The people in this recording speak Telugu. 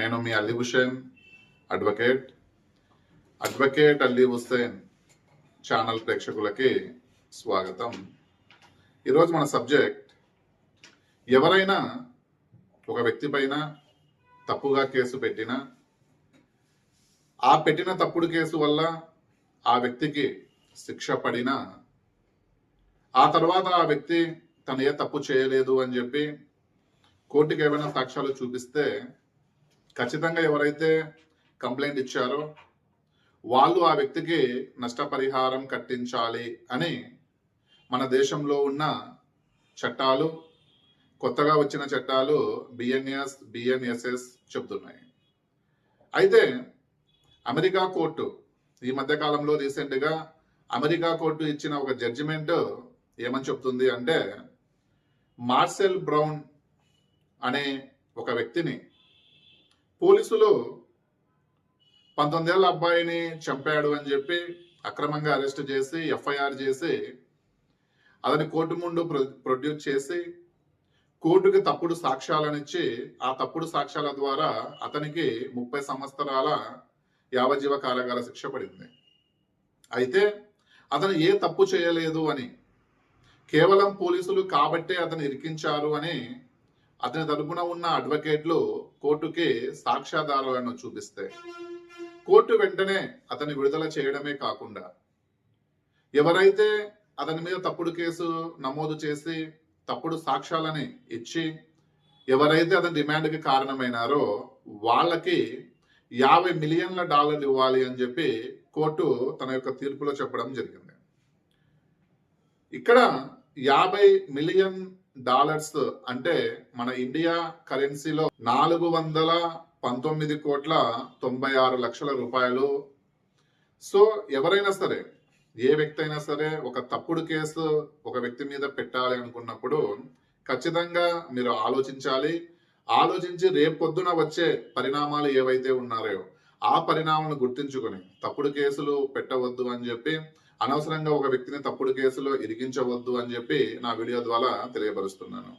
నేను మీ Ali Hussain advocate. Advocate Ali Hussain channel ప్రేక్షకులకి స్వాగతం. ఈరోజు మన సబ్జెక్ట్ ఎవరైనా ఒక వ్యక్తి పైన తప్పుగా కేసు పెట్టినా ఆ పెట్టిన తప్పుడు కేసు వల్ల ఆ వ్యక్తికి శిక్ష పడినా ఆ తర్వాత ఆ వ్యక్తి తను ఏ తప్పు చేయలేదు అని చెప్పి కోర్టుకి ఏమైనా సాక్ష్యాలు చూపిస్తే ఖచ్చితంగా ఎవరైతే కంప్లైంట్ ఇచ్చారో వాళ్ళు ఆ వ్యక్తికి నష్టపరిహారం కట్టించాలి అని మన దేశంలో ఉన్న చట్టాలు కొత్తగా వచ్చిన చట్టాలు బిఎన్ఎస్ బిఎన్ఎస్ఎస్ చెబుతున్నాయి. అయితే అమెరికా కోర్టు ఈ మధ్యకాలంలో రీసెంట్గా అమెరికా కోర్టు ఇచ్చిన ఒక జడ్జిమెంట్ ఏమని చెప్తుంది అంటే మార్సెల్ బ్రౌన్ అనే ఒక వ్యక్తిని పోలీసులు పంతొమ్మిదేళ్ళ అబ్బాయిని చంపాడు అని చెప్పి అక్రమంగా అరెస్ట్ చేసి ఎఫ్ఐఆర్ చేసి అతని కోర్టు ముందు ప్రొ- ప్రొడ్యూస్ చేసి కోర్టుకి తప్పుడు సాక్ష్యాలనిచ్చి ఆ తప్పుడు సాక్ష్యాల ద్వారా అతనికి ముప్పై సంవత్సరాల యావజీవ కారాగార శిక్ష పడింది. అయితే అతను ఏ తప్పు చేయలేదు అని కేవలం పోలీసులు కాబట్టే అతను ఇరికించారు అని అతని తరపున ఉన్న అడ్వకేట్లు కోర్టుకి సాక్ష్యాధారాలను చూపిస్తే కోర్టు వెంటనే అతని విడుదల చేయడమే కాకుండా ఎవరైతే అతని మీద తప్పుడు కేసు నమోదు చేసి తప్పుడు సాక్ష్యాలని ఇచ్చి ఎవరైతే అతని డిమాండ్కి కారణమైనారో వాళ్ళకి యాభై మిలియన్ల డాలర్లు ఇవ్వాలి అని చెప్పి కోర్టు తన యొక్క తీర్పులో చెప్పడం జరిగింది. ఇక్కడ యాభై మిలియన్ డాలర్స్ అంటే మన ఇండియా కరెన్సీలో నాలుగు వందల పంతొమ్మిది కోట్ల తొంభై ఆరు లక్షల రూపాయలు. సో ఎవరైనా సరే ఏ వ్యక్తి అయినా సరే ఒక తప్పుడు కేసు ఒక వ్యక్తి మీద పెట్టాలి అనుకున్నప్పుడు ఖచ్చితంగా మీరు ఆలోచించాలి. ఆలోచించి రేపు పొద్దున వచ్చే పరిణామాలు ఏవైతే ఉన్నారో ఆ పరిణామాలను గుర్తించుకొని తప్పుడు కేసులు పెట్టవద్దు అని చెప్పి అనవసరంగా ఒక వ్యక్తిని తప్పుడు కేసులో ఇరిగించవద్దు అని చెప్పి నా వీడియో ద్వారా తెలియపరుస్తున్నాను.